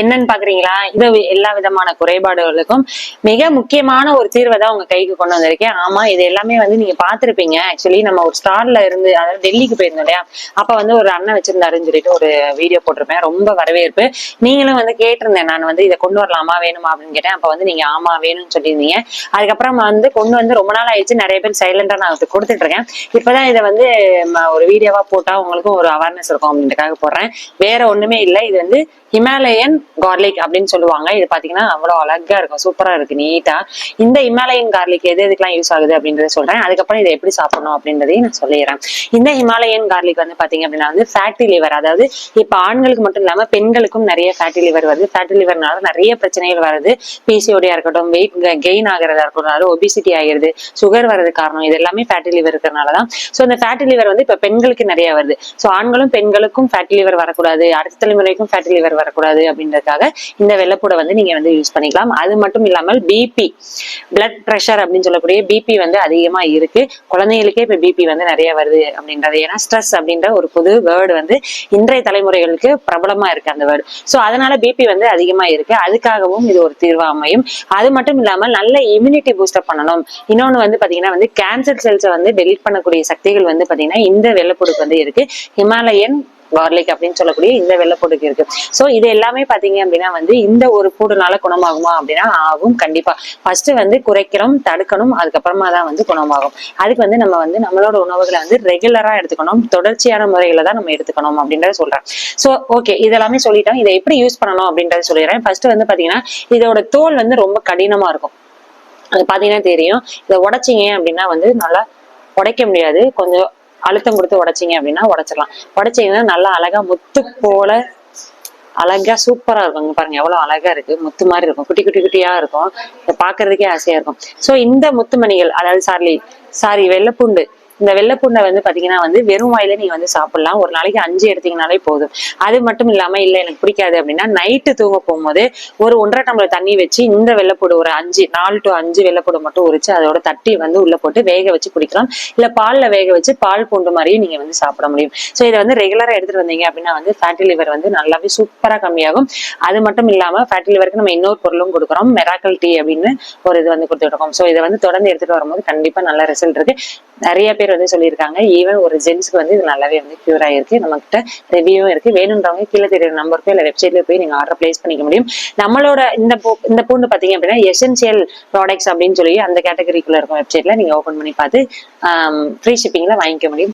என்னன்னு பாக்குறீங்களா? இது எல்லா விதமான குறைபாடுகளுக்கும் மிக முக்கியமான ஒரு தீர்வை தான் உங்க கைக்கு கொண்டு வந்திருக்கேன். ஆமா இது எல்லாமே வந்து நீங்க பாத்திருப்பீங்க ஆக்சுவலி நம்ம ஒரு ஸ்டார்ல இருந்து அதாவது டெல்லிக்கு போயிருந்தோம் இல்லையா? அப்ப வந்து ஒரு அண்ணன் வச்சிருந்தாருன்னு சொல்லிட்டு ஒரு வீடியோ போட்டிருப்பேன். ரொம்ப வரவேற்பு. நீங்களும் வந்து கேட்டிருந்தேன் நான் வந்து இதை கொண்டு வரலாமா வேணுமா அப்படின்னு கேட்டேன். அப்ப வந்து நீங்க ஆமா வேணும்னு சொல்லியிருந்தீங்க. அதுக்கப்புறம் வந்து கொண்டு வந்து ரொம்ப நாள் ஆயிடுச்சு. நிறைய பேர் சைலண்டா நான் கொடுத்துட்டு இருக்கேன் இப்பதான் இதை வந்து ம, ஒரு வீடியோவா போட்டா உங்களுக்கும் ஒரு அவேர்னஸ் இருக்கும் அப்படின்றக்காக போடுறேன். வேற ஒண்ணுமே இல்லை. இது வந்து ஹிமாலயன் கார்லிக் அப்படின்னு சொல்லுவாங்க. இது பாத்தீங்கன்னா அவ்வளவு அழகா இருக்கும். சூப்பரா இருக்கு. நீட்டா இந்த ஹிமாலயன் கார்லிக் எது எதுக்கெல்லாம் யூஸ் ஆகுது அப்படின்றத சொல்றேன். அதுக்கப்புறம் இதை எப்படி சாப்பிடணும் அப்படின்றதையும் நான் சொல்லிடுறேன். இந்த ஹிமாலயன் கார்லிக் வந்து பாத்தீங்க அப்படின்னா வந்து ஃபேட்டி லிவர் அதாவது இப்ப ஆண்களுக்கு மட்டும் இல்லாம பெண்களுக்கும் நிறைய ஃபேட்டி லிவர் வருது. ஃபேட்டி லிவர்னால நிறைய பிரச்சனைகள் வருது. பிசிஓடியா இருக்கட்டும் வெயிட் கெயின் ஆகிறதா இருக்கட்டும் அதாவது ஒபிசிட்டி ஆகிறது சுகர் வர்றது காரணம் இது எல்லாமே ஃபேட்டி லிவர் இருக்கிறனால தான். ஸோ இந்த ஃபேட்டி லிவர் வந்து இப்ப பெண்களுக்கு நிறைய வருது. ஸோ ஆண்களும் பெண்களுக்கும் ஃபேட்டி லிவர் வரக்கூடாது. அடுத்த தலைமுறைக்கும் ஃபேட்டி லிவர் வரக்கூடாது அப்படின்னு அப்படின்றதுக்காக இந்த வெள்ளப்பூடை வந்து நீங்க வந்து யூஸ் பண்ணிக்கலாம். அது மட்டும் இல்லாமல் பிபி பிளட் ப்ரெஷர் அப்படின்னு சொல்லக்கூடிய பிபி வந்து அதிகமா இருக்கு. குழந்தைகளுக்கே இப்ப பிபி வந்து நிறைய வருது அப்படின்றது. ஏன்னா ஸ்ட்ரெஸ் அப்படின்ற ஒரு புது வேர்டு வந்து இன்றைய தலைமுறைகளுக்கு பிரபலமா இருக்கு அந்த வேர்டு ஸோ அதனால பிபி வந்து அதிகமா இருக்கு. அதுக்காகவும் இது ஒரு தீர்வா அமையும். அது மட்டும் இல்லாமல் நல்ல இம்யூனிட்டி பூஸ்டப் பண்ணணும். இன்னொன்னு வந்து பாத்தீங்கன்னா வந்து கேன்சர் செல்ஸை வந்து டெலிட் பண்ணக்கூடிய சக்திகள் வந்து பாத்தீங்கன்னா இந்த வெள்ளப்பொடுக்கு வந்து இருக்கு. ஹிமாலயன் கார்லிக் அப்படின்னு சொல்லக்கூடிய இந்த வெள்ளைப்பூடுக்கு இருக்கு. சோ இது எல்லாமே பாத்தீங்க அப்படின்னா வந்து இந்த ஒரு பூடுனால குணமாகுமா அப்படின்னா ஆகும் கண்டிப்பா. ஃபர்ஸ்ட் வந்து குறைக்கிறோம் தடுக்கணும் அதுக்கப்புறமா தான் வந்து குணமாகும். அதுக்கு வந்து நம்ம வந்து நம்மளோட உணவுகளை வந்து ரெகுலரா எடுத்துக்கணும் தொடர்ச்சியான முறையில தான் நம்ம எடுத்துக்கணும் அப்படின்றத சொல்றேன். சோ ஓகே இதெல்லாமே சொல்லிட்டோம் இதை எப்படி யூஸ் பண்ணணும் அப்படின்றத சொல்லிடுறேன். ஃபர்ஸ்ட் வந்து பாத்தீங்கன்னா இதோட தோல் வந்து ரொம்ப கடினமா இருக்கும். அது பாத்தீங்கன்னா தெரியும். இதை உடைச்சிங்க அப்படின்னா வந்து நல்லா உடைக்க முடியாது. கொஞ்சம் அழுத்தம் கொடுத்து உடைச்சிங்க அப்படின்னா உடைச்சிடலாம். உடைச்சிங்கன்னா நல்லா அழகா முத்து போல அழகா சூப்பரா இருக்கும் பாருங்க. எவ்வளவு அழகா இருக்கு. முத்து மாதிரி இருக்கும். குட்டி குட்டி குட்டியா இருக்கும். இதை பாக்குறதுக்கே ஆசையா இருக்கும். சோ இந்த முத்துமணிகள் அதாவது சார்லி சாரி வெள்ளைப்பூண்டு இந்த வெள்ளைப்பூண்டை வந்து பாத்தீங்கன்னா வந்து வெறும் வாயில நீங்க வந்து சாப்பிடலாம். ஒரு நாளைக்கு அஞ்சு எடுத்தீங்கனாலே போதும். அது மட்டும் இல்லாம இல்ல எனக்கு பிடிக்காது அப்படின்னா நைட்டு தூங்க போகும்போது ஒரு ஒன்றரை டம்ளர் தண்ணி வச்சு இந்த வெள்ளைப்பூடு ஒரு அஞ்சு நாலு டு அஞ்சு வெள்ளைப்பூடு மட்டும் உரிச்சு அதோட தட்டி வந்து உள்ள போட்டு வேக வச்சு குடிக்கலாம். இல்ல பால்ல வேக வச்சு பால் பூண்டு மாதிரியும் நீங்க வந்து சாப்பிட முடியும். சோ இதை வந்து ரெகுலரா எடுத்துட்டு வந்தீங்க அப்படின்னா வந்து ஃபேட்டி லிவர் வந்து நல்லாவே சூப்பரா கம்மியாகும். அது மட்டும் இல்லாம ஃபேட்டி லிவருக்கு நம்ம இன்னொரு பொருளும் கொடுக்குறோம். மெராக்கல் டீ அப்படின்னு ஒரு இது வந்து கொடுத்துட்டு இருக்கோம். ஸோ இதை வந்து தொடர்ந்து எடுத்துட்டு வரும்போது கண்டிப்பா நல்ல ரிசல்ட் இருக்கு. நிறைய பேர் வந்து சொல்லியிருக்காங்க. ஈவன் ஒரு ஜென்ஸ்க்கு வந்து இது நல்லாவே வந்து கியூர் ஆயிருக்கு. நம்ம கிட்ட ரிவ்யூவும் இருக்கு. வேணுன்றவங்க கீழே தெரியுற நம்பருக்கு இல்லை வெப்சைட்ல போய் நீங்க ஆர்டர் பிளேஸ் பண்ணிக்க முடியும். நம்மளோட இந்த பூ இந்த பூண்டு பாத்தீங்க அப்படின்னா எசென்சியல் ப்ராடக்ட்ஸ் அப்படின்னு சொல்லி அந்த கேட்டகரிக்குள்ள இருக்கும் வெப்சைட்ல நீங்க ஓபன் பண்ணி பார்த்து ஃப்ரீ ஷிப்பிங்ல வாங்கிக்க முடியும்.